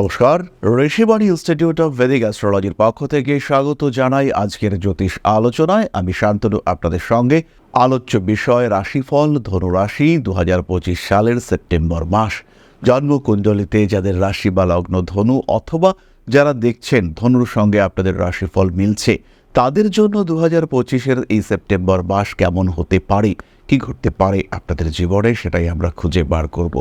নমস্কার, Rishibani institute of Vedic অ্যাস্ট্রোলজির পক্ষ থেকে স্বাগত জানাই আজকের জ্যোতিষ আলোচনায়। আমি শান্তনু, আপনাদের সঙ্গে। আলোচ্য বিষয়, রাশিফল, ধনুরাশি দু হাজার পঁচিশ সালের সেপ্টেম্বর মাস। জন্মকুণ্ডলিতে যাদের রাশি বা লগ্ন ধনু অথবা যারা দেখছেন ধনুর সঙ্গে আপনাদের রাশিফল মিলছে, তাদের জন্য দু হাজার পঁচিশের এই সেপ্টেম্বর মাস কেমন হতে পারে, কি ঘটতে পারে আপনাদের জীবনে, সেটাই আমরা খুঁজে বার করব।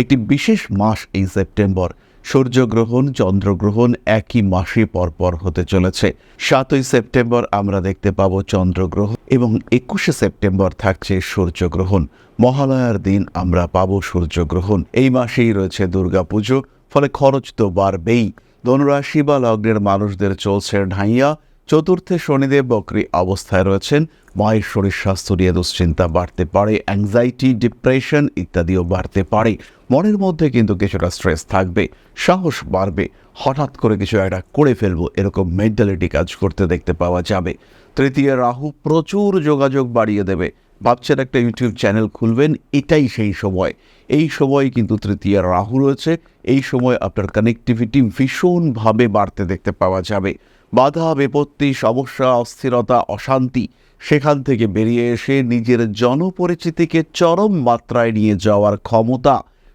একটি বিশেষ মাস এই সেপ্টেম্বর। সূর্যগ্রহণ, চন্দ্রগ্রহণ একই মাসে পরপর হতে চলেছে। সাতই সেপ্টেম্বর আমরা দেখতে পাবো চন্দ্রগ্রহণ এবং একুশে সেপ্টেম্বর থাকছে সূর্যগ্রহণ। মহালয়ার দিন আমরা পাবো সূর্যগ্রহণ। এই মাসেই রয়েছে দুর্গাপুজো, ফলে খরচ তো বাড়বেই। ধনুরাশি বা লগ্নের মানুষদের চলছে ঢাইয়া। চতুর্থে শনিদেব বক্রী অবস্থায় রয়েছেন। মায়ের শরীর স্বাস্থ্য নিয়ে দুশ্চিন্তা বাড়তে পারে অ্যাংজাইটি ডিপ্রেশন ইত্যাদিও বাড়তে পারে। মনের মধ্যে কিন্তু কিছুটা স্ট্রেস থাকবে, সাহস বাড়বে। হঠাৎ করে কিছু একটা করে ফেলব, এরকম মেন্টালিটি কাজ করতে দেখতে পাওয়া যাবে। তৃতীয় রাহু প্রচুর যোগাযোগ বাড়িয়ে দেবে ভাবছেন একটা ইউটিউব চ্যানেল খুলবেন, এটাই সেই সময়। এই সময় কিন্তু তৃতীয় রাহু রয়েছে, এই সময় আপনার কানেক্টিভিটি ভীষণভাবে বাড়তে দেখতে পাওয়া যাবে। বাধা, বিপত্তি, সমস্যা, অস্থিরতা, অশান্তি, সেখান থেকে বেরিয়ে এসে নিজের জনপরিচিতিকে চরম মাত্রায় নিয়ে যাওয়ার ক্ষমতা,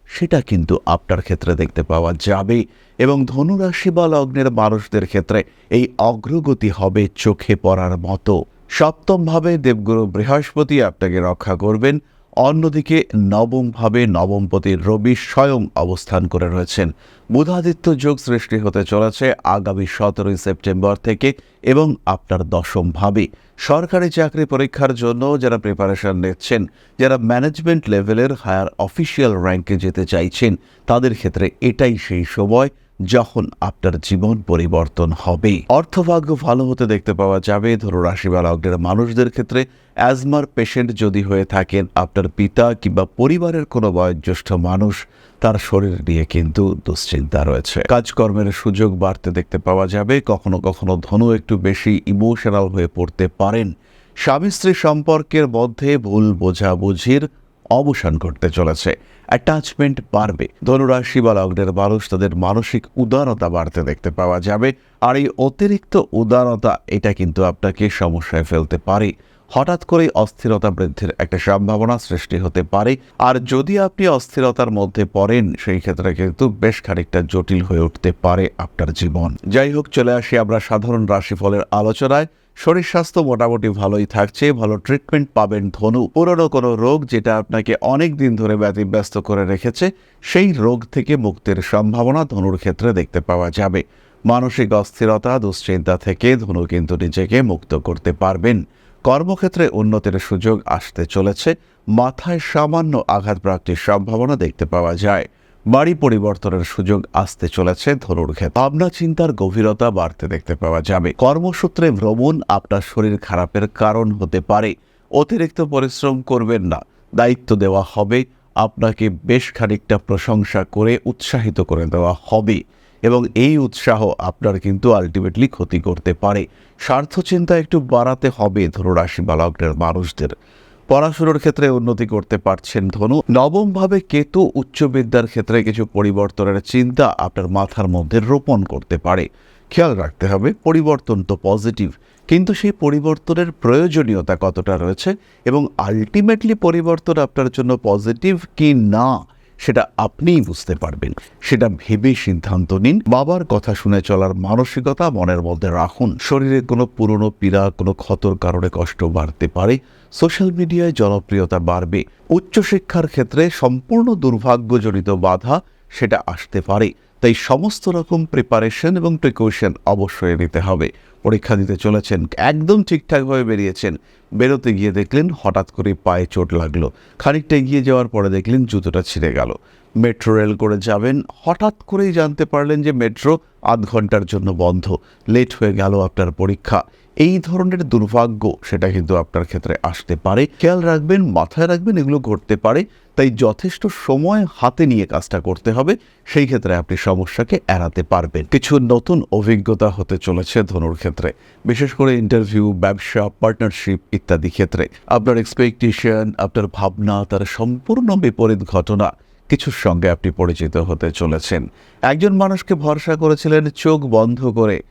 সেটা কিন্তু আপনার ক্ষেত্রে দেখতে পাওয়া যাবে এবং ধনুরাশি বা লগ্নের মানুষদের ক্ষেত্রে এই অগ্রগতি হবে চোখে পড়ার মতো। সপ্তমভাবে দেবগুরু বৃহস্পতি আপনাকে রক্ষা করবেন। অন্যদিকে নবমভাবে নবমপতির রবি স্বয়ং অবস্থান করে রয়েছেন। বুধাদিত্য যোগ সৃষ্টি হতে চলেছে আগামী সতেরোই সেপ্টেম্বর থেকে এবং আপনার দশমভাবে। সরকারি চাকরি পরীক্ষার জন্য যারা প্রিপারেশন নিচ্ছেন, যারা ম্যানেজমেন্ট লেভেলের হায়ার অফিসিয়াল র্যাঙ্কে যেতে চাইছেন, তাদের ক্ষেত্রে এটাই সেই সময়। যখন আপনার জীবন পরিবর্তন হবে। অর্থভাগ্য ভালো হতে দেখতে পাওয়া যাবে। ধরো রাশি বা লগ্নের মানুষদের ক্ষেত্রে অ্যাজমার পেশেন্ট যদি হয়ে থাকেন, আপনার পিতা কিংবা পরিবারের কোনো বয়োজ্যেষ্ঠ মানুষ, তার শরীর নিয়ে কিন্তু দুশ্চিন্তা রয়েছে। কাজকর্মের সুযোগ বাড়তে দেখতে পাওয়া যাবে। কখনো কখনো ধনু একটু বেশি ইমোশনাল হয়ে পড়তে পারেন। স্বামী স্ত্রী সম্পর্কের মধ্যে ভুল বোঝাবুঝির অবসান ঘটতে চলেছে। অ্যাটাচমেন্ট বাড়বে। ধনুরাশি বা লগ্নের মানুষ তাদের মানসিক উদারতা বাড়তে দেখতে পাওয়া যাবে। আর এই অতিরিক্ত উদারতা, এটা কিন্তু আপনাকে সমস্যায় ফেলতে পারে। হঠাৎ করেই অস্থিরতা বৃদ্ধির একটা সম্ভাবনা সৃষ্টি হতে পারে। আর যদি আপনি অস্থিরতার মধ্যে পড়েন, সেই ক্ষেত্রে কিন্তু বেশ খানিকটা জটিল হয়ে উঠতে পারে আপনার জীবন। যাই হোক, চলে আসি আমরা সাধারণ রাশিফলের আলোচনায়। শরীর স্বাস্থ্য মোটামুটি ভালোই থাকছে, ভালো ট্রিটমেন্ট পাবেন ধনু। পুরনো কোনো রোগ যেটা আপনাকে অনেক দিন ধরে ব্যতিব্যস্ত করে রেখেছে, সেই রোগ থেকে মুক্তির সম্ভাবনা ধনুর ক্ষেত্রে দেখতে পাওয়া যাবে। মানসিক অস্থিরতা, দুশ্চিন্তা থেকে ধনু কিন্তু নিজেকে মুক্ত করতে পারবেন। কর্মক্ষেত্রে উন্নতির সুযোগ আসতে চলেছে। মাথায় সামান্য আঘাতপ্রাপ্তির সম্ভাবনা দেখতে পাওয়া যায়। বাড়ি পরিবর্তনের সুযোগ আসতে চলেছে ধনুর ক্ষেত্রে ভাবনা চিন্তার গভীরতা বাড়তে দেখতে পাওয়া যাবে। কর্মসূত্রে ভ্রমণ আপনার শরীর খারাপের কারণ হতে পারে। অতিরিক্ত পরিশ্রম করবেন না। দায়িত্ব দেওয়া হবে। আপনাকে বেশ খানিকটা প্রশংসা করে উৎসাহিত করে দেওয়া হবে। এবং এই উৎসাহ আপনার কিন্তু আলটিমেটলি ক্ষতি করতে পারে। স্বার্থ চিন্তা একটু বাড়াতে হবে বা লগ্নের মানুষদের। পড়াশুনোর ক্ষেত্রে উন্নতি করতে পারছেন ধনু। নবমভাবে কেতু উচ্চ বিদ্যার ক্ষেত্রে কিছু পরিবর্তনের চিন্তা আপনার মাথার মধ্যে রোপণ করতে পারে। খেয়াল রাখতে হবে, পরিবর্তন তো পজিটিভ কিন্তু সেই পরিবর্তনের প্রয়োজনীয়তা কতটা রয়েছে এবং আলটিমেটলি পরিবর্তন আপনার জন্য পজিটিভ কি না? সেটা আপনিই বুঝতে পারবেন। সেটা ভেবে সিদ্ধান্ত নিন। বাবার কথা শুনে চলার মানসিকতা মনের মধ্যে রাখুন। শরীরে কোনো পুরনো পীড়া, কোনো ক্ষতর কারণে কষ্ট বাড়তে পারে। সোশ্যাল মিডিয়ায় জনপ্রিয়তা বাড়বে। উচ্চশিক্ষার ক্ষেত্রে সম্পূর্ণ দুর্ভাগ্যজনিত বাধা সেটা আসতে পারে। তাই সমস্ত রকম প্রিপারেশন এবং প্রিকশন অবশ্যই নিতে হবে। পরীক্ষা দিতে চলেছেন, একদম ঠিকঠাকভাবে বেরিয়েছেন। বেরোতে গিয়ে দেখলেন হঠাৎ করে পায়ে চোট লাগল। খানিকটা এগিয়ে যাওয়ার পরে দেখলেন জুতোটা ছিঁড়ে গেল। মেট্রো রেল করে যাবেন, হঠাৎ করেই জানতে পারলেন যে মেট্রো আধ ঘণ্টার জন্য বন্ধ। লেট হয়ে গেল আপনার পরীক্ষা। এই ধরনের দুর্ভাগ্য সেটা কিন্তু আপনার ক্ষেত্রে আসতে পারে। খেয়াল রাখবেন, মাথায় রাখবেন এগুলো ঘটতে পারে। তাই যথেষ্ট সময় হাতে নিয়ে কাজটা করতে হবে। সেই ক্ষেত্রে আপনি সমস্যাকে এড়াতে পারবেন। কিছু নতুন অভিজ্ঞতা হতে চলেছে ধনুর ক্ষেত্রে। বিশেষ করে ইন্টারভিউ ব্যবসা পার্টনারশিপ ইত্যাদি ক্ষেত্রে। আপনার এক্সপেকটেশন আপনার ভাবনা, তার সম্পূর্ণ বিপরীত ঘটনা কিছুর সঙ্গে আপনি পরিচিত হতে চলেছেন। একজন মানুষকে ভরসা করেছিলেন, চোখ বন্ধ করে।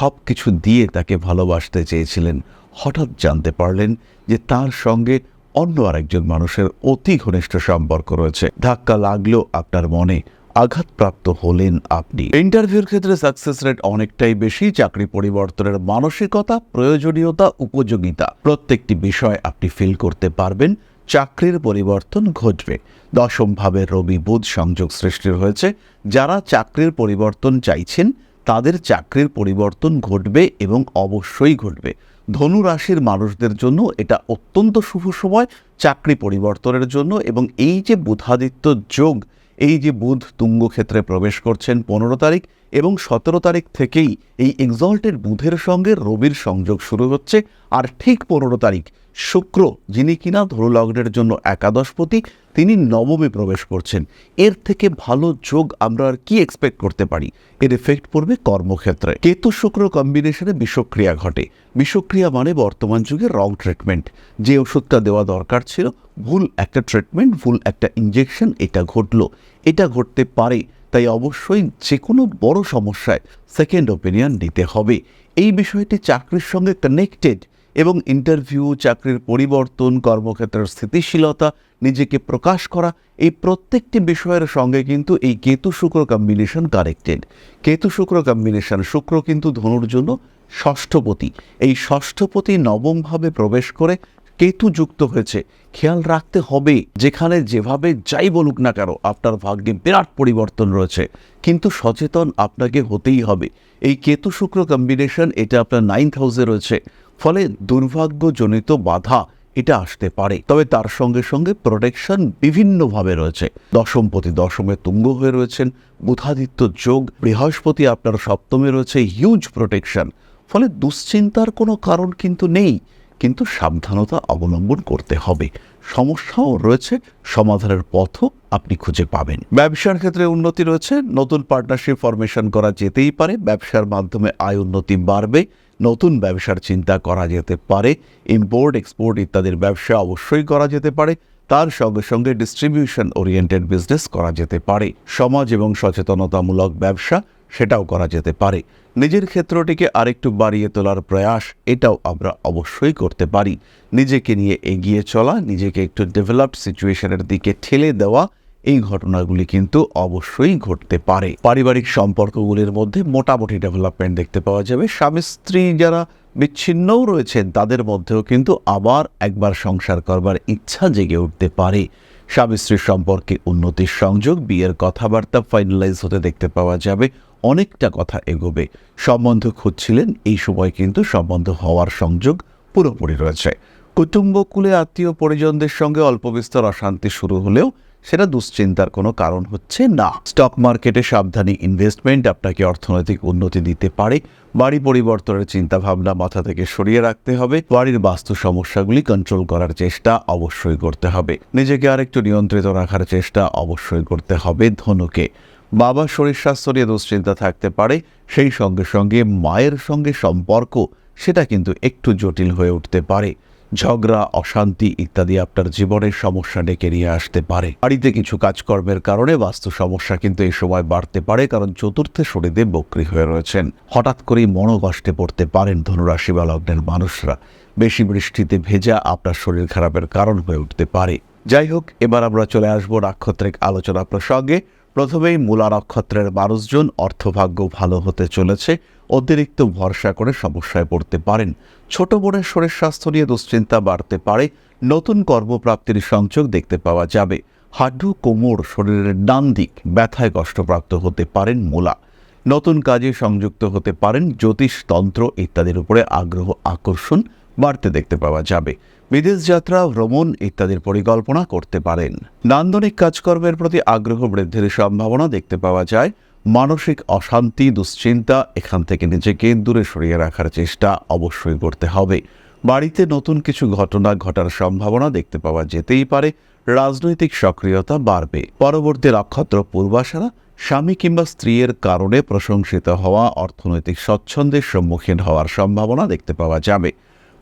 সব কিছু দিয়ে তাকে ভালোবাসতে চেয়েছিলেন। হঠাৎ জানতে পারলেন যে তার সঙ্গে অন্য আরেকজন মানুষের অতি ঘনিষ্ঠ সম্পর্ক রয়েছে। ধাক্কা লাগলেও আপনার মনে আঘাতপ্রাপ্ত হলেন আপনি। ইন্টারভিউর ক্ষেত্রে সাকসেস রেট অনেকটাই বেশি, চাকরি পরিবর্তনের মানসিকতা, প্রয়োজনীয়তা, উপযোগিতা। প্রত্যেকটি বিষয় আপনি ফিল করতে পারবেন, চাকরির পরিবর্তন ঘটবে। দশম ভাবে রবি বুধ সংযোগ সৃষ্টি হয়েছে। যারা চাকরির পরিবর্তন চাইছেন তাদের চাকরির পরিবর্তন ঘটবে এবং অবশ্যই ঘটবে। ধনু রাশির মানুষদের জন্য এটা অত্যন্ত শুভ সময় চাকরি পরিবর্তনের জন্য এবং এই যে বুধাদিত্য যোগ, এই যে বুধ তুঙ্গ ক্ষেত্রে প্রবেশ করছেন পনেরো তারিখ এবং সতেরো তারিখ থেকেই এই এক্সল্টেড বুধের সঙ্গে রবির সংযোগ শুরু হচ্ছে। আর ঠিক পনেরো তারিখ শুক্র, যিনি কিনা ধনুলগ্নের জন্য একাদশপতি, তিনি নবমে প্রবেশ করছেন। এর থেকে ভালো যোগ আমরা আর কি এক্সপেক্ট করতে পারি? এর এফেক্ট পড়বে কর্মক্ষেত্রে। কেতু শুক্র কম্বিনেশনে বিষক্রিয়া ঘটে। বিষক্রিয়া মানে বর্তমান যুগে রং ট্রিটমেন্ট যে ওষুধটা দেওয়া দরকার ছিল, ভুল একটা ট্রিটমেন্ট ভুল একটা ইঞ্জেকশন এটা ঘটলো। এটা ঘটতে পারে, তাই অবশ্যই যে কোনো বড় সমস্যায় সেকেন্ড ওপিনিয়ন নিতে হবে। এই বিষয়টি চাকরির সঙ্গে কানেক্টেড এবং ইন্টারভিউ চাকরির পরিবর্তন, কর্মক্ষেত্রের স্থিতিশীলতা, নিজেকে প্রকাশ করা, এই প্রত্যেকটি বিষয়ের সঙ্গে কিন্তু এই কেতু শুক্র কম্বিনেশন কানেক্টেড কেতু শুক্র কম্বিনেশন শুক্র কিন্তু ধনুর জন্য ষষ্ঠপতি। এই ষষ্ঠপতি নবমভাবে প্রবেশ করে কেতু যুক্ত হয়েছে। খেয়াল রাখতে হবে, যেখানে যেভাবে যাই বলুক না কেন, আপনার ভাগ্যে বিরাট পরিবর্তন রয়েছে। কিন্তু সচেতন আপনাকে হতেই হবে। এই কেতু শুক্র কম্বিনেশন এটা আপনার নাইন্থ হাউসে রয়েছে। ফলে দুর্ভাগ্যজনিত বাধা এটা আসতে পারে। তবে তার সঙ্গে সঙ্গে প্রোটেকশন বিভিন্নভাবে রয়েছে। দশমপতি দশমে তুঙ্গ হয়ে রয়েছেন। বুধাদিত্য যোগ, বৃহস্পতি আপনার সপ্তমে রয়েছে। হিউজ প্রোটেকশন ফলে দুশ্চিন্তার কোনো কারণ কিন্তু নেই। কিন্তু সাবধানতা অবলম্বন করতে হবে। সমস্যাও রয়েছে। সমাধানের পথও আপনি খুঁজে পাবেন। ব্যবসার ক্ষেত্রে উন্নতি রয়েছে। নতুন পার্টনারশিপ ফরমেশন করা যেতেই পারে। ব্যবসার মাধ্যমে আয় উন্নতি বাড়বে। নতুন ব্যবসার চিন্তা করা যেতে পারে ইম্পোর্ট এক্সপোর্ট ইত্যাদির ব্যবসা অবশ্যই করা যেতে পারে, তার সঙ্গে সঙ্গে ডিস্ট্রিবিউশন ওরিয়েন্টেড বিজনেস করা যেতে পারে, সমাজ এবং সচেতনতামূলক ব্যবসা সেটাও করা যেতে পারে। নিজের ক্ষেত্রটিকে আরেকটু বাড়িয়ে তোলার প্রয়াস এটাও আমরা অবশ্যই করতে পারি। নিজেকে নিয়ে এগিয়ে চলা, নিজেকে একটু ডেভেলপড সিচুয়েশনের দিকে ঠেলে দেওয়া এই ঘটনাগুলি কিন্তু অবশ্যই ঘটতে পারে। পারিবারিক সম্পর্কগুলির মধ্যে মোটামুটি ডেভেলপমেন্ট দেখতে পাওয়া যাবে। স্বামী, স্ত্রী যারা বিচ্ছিন্নও রয়েছেন, তাদের মধ্যেও কিন্তু আবার একবার সংসার করবার ইচ্ছা জেগে উঠতে পারে। স্বামী, স্ত্রীর সম্পর্কে উন্নতির সংযোগ, বিয়ের কথাবার্তা ফাইনালাইজ হতে দেখতে পাওয়া যাবে। অনেকটা কথা এগোবে। সম্বন্ধ খুঁজছিলেন, এই সময় কিন্তু সম্বন্ধ হওয়ার সংযোগ পুরোপুরি রয়েছে। কুটুম্বকুলে আত্মীয় পরিজনদের সঙ্গে অল্প বিস্তর অশান্তি শুরু হলেও সেটা দুশ্চিন্তার কোনো কারণ হচ্ছে না। স্টক মার্কেটে সাবধানী ইনভেস্টমেন্ট আপনাকে অর্থনৈতিক উন্নতি দিতে পারে। বাড়ি পরিবর্তনের চিন্তাভাবনা মাথা থেকে সরিয়ে রাখতে হবে। বাড়ির বাস্তু সমস্যাগুলি কন্ট্রোল করার চেষ্টা অবশ্যই করতে হবে। নিজেকে আরেকটু নিয়ন্ত্রিত রাখার চেষ্টা অবশ্যই করতে হবে ধনুকে। বাবার শরীর স্বাস্থ্য নিয়ে দুশ্চিন্তা থাকতে পারে। সেই সঙ্গে সঙ্গে মায়ের সঙ্গে সম্পর্ক, সেটা কিন্তু একটু জটিল হয়ে উঠতে পারে। ঝগড়া, অশান্তি ইত্যাদি আপনার জীবনের সমস্যা ডেকে নিয়ে আসতে পারে। বাড়িতে কিছু কাজকর্মের কারণে বাস্তু সমস্যা কিন্তু এই সময় বাড়তে পারে, কারণ চতুর্থে শরীরে বক্রি হয়ে রয়েছেন। হঠাৎ করেই মনোকষ্টে পড়তে পারেন ধনুরাশি বা লগ্নের মানুষরা। বেশি বৃষ্টিতে ভেজা আপনার শরীর খারাপের কারণ হয়ে উঠতে পারে। যাই হোক, এবার আমরা চলে আসব নাক্ষত্রিক আলোচনা প্রসঙ্গে। প্রথমেই মূলা নক্ষত্রের মানুষজন অর্থভাগ্য ভালো হতে চলেছে, অতিরিক্ত ভরসা করে সমস্যায় পড়তে পারেন। ছোট বোনের শরীর স্বাস্থ্য নিয়ে দুশ্চিন্তা বাড়তে পারে, নতুন কর্মপ্রাপ্তির সংযোগ দেখতে পাওয়া যাবে। হাড্ডু, কোমর, শরীরের ডান দিক ব্যথায় কষ্টপ্রাপ্ত হতে পারেন মূলা। নতুন কাজে সংযুক্ত হতে পারেন জ্যোতিষ তন্ত্র ইত্যাদির উপরে আগ্রহ আকর্ষণ বাড়তে দেখতে পাওয়া যাবে। বিদেশ যাত্রা, ভ্রমণ ইত্যাদির পরিকল্পনা করতে পারেন। নান্দনিক কাজকর্মের প্রতি আগ্রহ বৃদ্ধির সম্ভাবনা দেখতে পাওয়া যায়। মানসিক অশান্তি, দুশ্চিন্তা এখান থেকে নিজেকে দূরে সরিয়ে রাখার চেষ্টা অবশ্যই করতে হবে। বাড়িতে নতুন কিছু ঘটনা ঘটার সম্ভাবনা দেখতে পাওয়া যেতেই পারে। রাজনৈতিক সক্রিয়তা বাড়বে। পরবর্তী নক্ষত্র পূর্বাশারা, স্বামী কিংবা স্ত্রীর কারণে প্রশংসিত হওয়া অর্থনৈতিক স্বচ্ছন্দের সম্মুখীন হওয়ার সম্ভাবনা দেখতে পাওয়া যাবে।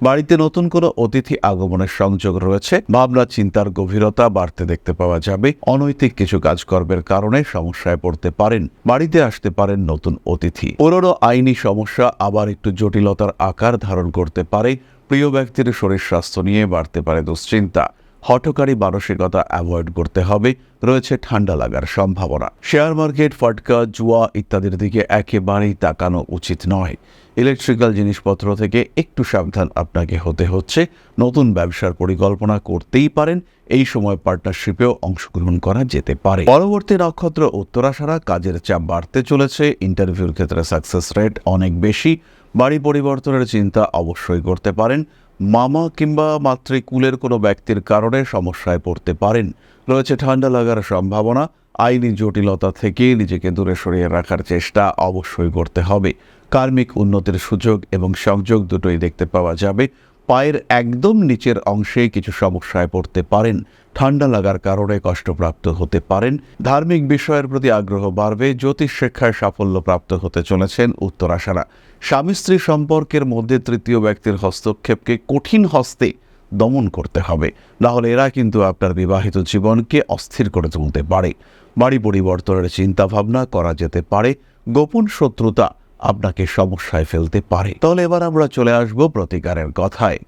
বাড়িতে নতুন কোনো অতিথি আগমনের সংযোগ রয়েছে। ভাবনা, চিন্তার গভীরতা বাড়তে দেখতে পাওয়া যাবে। অনৈতিক কিছু কাজকর্মের কারণে সমস্যায় পড়তে পারেন, বাড়িতে আসতে পারেন নতুন অতিথি। পুরনো আইনি সমস্যা আবার একটু জটিলতার আকার ধারণ করতে পারে। প্রিয় ব্যক্তির শরীর স্বাস্থ্য নিয়ে বাড়তে পারে দুশ্চিন্তা। হঠকারী মানসিকতা অ্যাভয়েড করতে হবে, রয়েছে ঠান্ডা লাগার সম্ভাবনা। শেয়ার মার্কেট, ফটকা, জুয়া ইত্যাদির দিকে একেবারেই তাকানো উচিত নয়। ইলেকট্রিক্যাল জিনিসপত্র থেকে একটু সাবধান আপনাকে হতে হচ্ছে। নতুন ব্যবসার পরিকল্পনা করতেই পারেন, এই সময় পার্টনারশিপেও অংশগ্রহণ করা যেতে পারে। পরবর্তী নক্ষত্র উত্তরাশারা, কাজের চাপ বাড়তে চলেছে, ইন্টারভিউর ক্ষেত্রে সাকসেস রেট অনেক বেশি। বাড়ি পরিবর্তনের চিন্তা অবশ্যই করতে পারেন। মামা কিংবা মাতৃকুলের কোনো ব্যক্তির কারণে সমস্যায় পড়তে পারেন। রয়েছে ঠান্ডা লাগার সম্ভাবনা, আইনি জটিলতা থেকে নিজেকে দূরে সরিয়ে রাখার চেষ্টা অবশ্যই করতে হবে। কার্মিক উন্নতির সুযোগ এবং সংযোগ দুটোই দেখতে পাওয়া যাবে। পায়ের একদম নিচের অংশে কিছু সমস্যায় পড়তে পারেন। ঠান্ডা লাগার কারণে কষ্টপ্রাপ্ত হতে পারেন। ধার্মিক বিষয়ের প্রতি আগ্রহ বাড়বে, জ্যোতিষ শিক্ষায় সাফল্য প্রাপ্ত হতে চলেছেন উত্তরাশারা স্বামী স্ত্রী সম্পর্কের মধ্যে তৃতীয় ব্যক্তির হস্তক্ষেপকে কঠিন হস্তে দমন করতে হবে। নাহলে এরা কিন্তু আপনার বিবাহিত জীবনকে অস্থির করে তুলতে পারে। বাড়ি পরিবর্তনের চিন্তাভাবনা করা যেতে পারে। গোপন শত্রুতা আপনাকে সমস্যায় ফেলতে পারে। তাহলে এবার আমরা চলে আসব প্রতিকারের কথায়।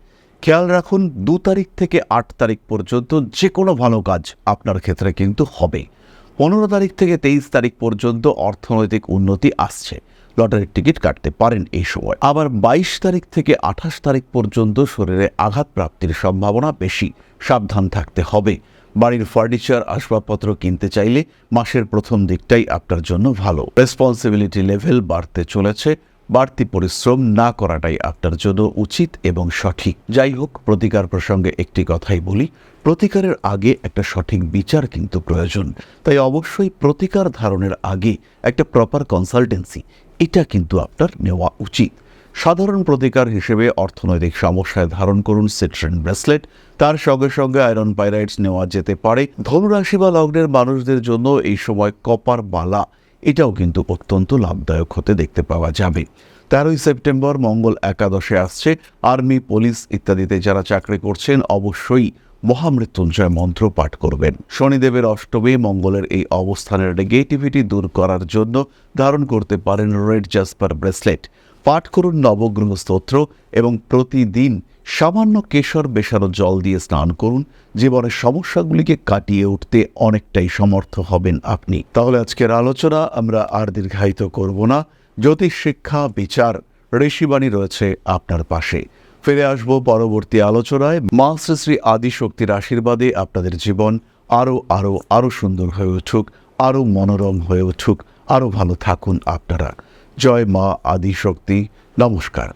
খেয়াল রাখুন, দু তারিখ থেকে আট তারিখ পর্যন্ত যে কোনো ভালো কাজ আপনার ক্ষেত্রে কিন্তু হবে। পনেরো তারিখ থেকে তেইশ তারিখ পর্যন্ত অর্থনৈতিক উন্নতি আসছে। লটারির টিকিট কাটতে পারেন এই সময়। আবার বাইশ তারিখ থেকে আঠাশ তারিখ পর্যন্ত শরীরে আঘাত প্রাপ্তির সম্ভাবনা বেশি। সাবধান থাকতে হবে। বাড়ির ফার্নিচার, আসবাবপত্র কিনতে চাইলে মাসের প্রথম দিকটাই আপনার জন্য ভালো। রেসপন্সিবিলিটি লেভেল বাড়তে চলেছে। বাড়তি পরিশ্রম না করাটাই আপনার জন্য উচিত এবং সঠিক। যাই হোক, প্রতিকার প্রসঙ্গে একটি কথাই বলি, প্রতিকারের আগে একটা সঠিক বিচার কিন্তু প্রয়োজন। তাই অবশ্যই প্রতিকার ধারণের আগে একটা প্রপার কনসালটেন্সি এটা কিন্তু আপনার নেওয়া উচিত। সাধারণ প্রতিকার হিসেবে অর্থনৈতিক সমস্যায় ধারণ করুন সিট্রেন ব্রেসলেট তার সঙ্গে সঙ্গে আয়রন পাইরাইটস নেওয়া যেতে পারে। ধনুরাশি বা লগ্নের মানুষদের জন্য এই সময় কপার বালা এটাও কিন্তু অত্যন্ত লাভদায়ক হতে দেখতে পাওয়া যাবে। তেরোই সেপ্টেম্বর মঙ্গল একাদশে আসছে। আর্মি, পুলিশ ইত্যাদিতে যারা চাকরি করছেন অবশ্যই মহামৃত্যুঞ্জয় মন্ত্র পাঠ করবেন। শনিদেবের অষ্টমে মঙ্গলের এই অবস্থানের নেগেটিভিটি দূর করার জন্য ধারণ করতে পারেন রেড জাসপার ব্রেসলেট পাঠ করুন নবগ্রহ স্তোত্র এবং প্রতিদিন সামান্য কেশর বেশানো জল দিয়ে স্নান করুন। জীবনের সমস্যাগুলিকে কাটিয়ে উঠতে অনেকটাই সমর্থ হবেন আপনি। তাহলে আজকের আলোচনা আমরা আর দীর্ঘায়িত করব না। জ্যোতিষ, শিক্ষা, বিচার, ঋষিবাণী রয়েছে আপনার পাশে। ফিরে আসব পরবর্তী আলোচনায়। মা শ্রী শ্রী আদিশক্তির আশীর্বাদে আপনাদের জীবন আরও আরও আরও সুন্দর হয়ে উঠুক, আরও মনোরম হয়ে উঠুক, আরও ভালো থাকুন আপনারা। জয় মা আদিশক্তি। নমস্কার।